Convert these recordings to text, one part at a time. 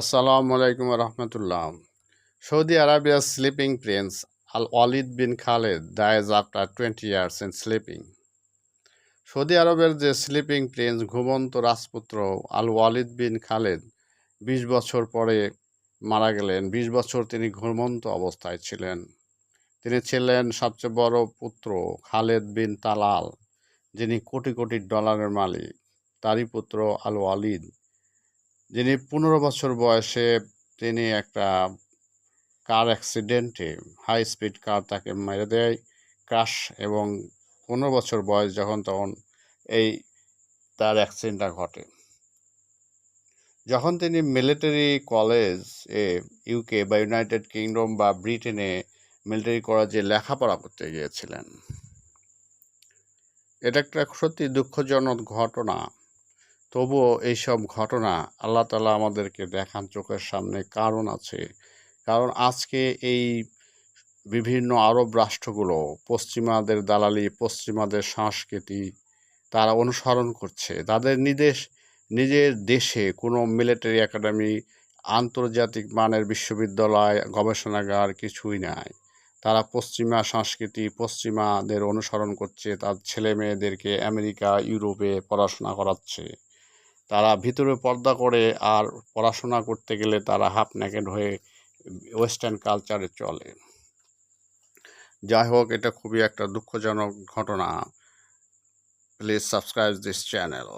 Assalamu alaikum wa Saudi Saudi Arabia's sleeping prince Al Walid bin Khaled dies after 20 years sleeping Saudi আরবের যে sleeping Prince ঘুমন্ত রাজপুত্র আল Waleed bin Khaled বিশ বছর পরে মারা গেলেন। বিশ বছর তিনি ঘুমন্ত অবস্থায় ছিলেন। তিনি ছিলেন সবচেয়ে বড় পুত্র খালেদ বিন তালাল, যিনি কোটি কোটি ডলারের মালিক। তারই পুত্র আল ওয়ালিদ। যিনি পনেরো বছর বয়সে তিনি একটা কার অ্যাক্সিডেন্টে হাই স্পিড কার তাকে মেরে দেয় ক্রাশ এবং পনেরো বছর বয়স যখন তখন এই তার অ্যাক্সিডেন্টটা ঘটে। যখন তিনি মিলিটারি কলেজ এ ইউকে বা ইউনাইটেড কিংডম বা ব্রিটেনে মিলিটারি কলেজে লেখাপড়া করতে গিয়েছিলেন। এটা একটা সত্যি দুঃখজনক ঘটনা। তবুও এইসব ঘটনা আল্লাহ তালা আমাদেরকে দেখান চোখের সামনে কারণ আছে। কারণ আজকে এই বিভিন্ন আরব রাষ্ট্রগুলো, পশ্চিমাদের দালালি, পশ্চিমাদের সংস্কৃতি, তারা অনুসরণ করছে। তাদের নিদেশ, নিজের দেশে কোনো মিলিটারি একাডেমি আন্তর্জাতিক মানের বিশ্ববিদ্যালয় গবেষণাগার কিছুই নাই। তারা পশ্চিমা সংস্কৃতি, পশ্চিমাদের অনুসরণ করছে, তার ছেলে মেয়েদেরকে আমেরিকা, ইউরোপে পড়াশোনা করাচ্ছে। তারা ভিতরে পর্দা করে আর পড়াশোনা করতে গেলে তারা হাফ নেকেড হয়ে ওয়েস্টার্ন কালচারে চলে। যাই হোক এটা খুবই একটা দুঃখজনক ঘটনা। প্লিজ সাবস্ক্রাইব দিস চ্যানেল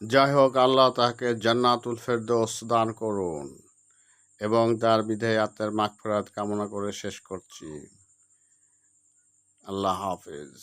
যাই হোক আল্লাহ তাকে জান্নাতুল ফেরদৌস দান করুন এবং তার বিধেয় আত্মার মাগফিরাত কামনা করে শেষ করছি। আল্লাহ হাফিজ।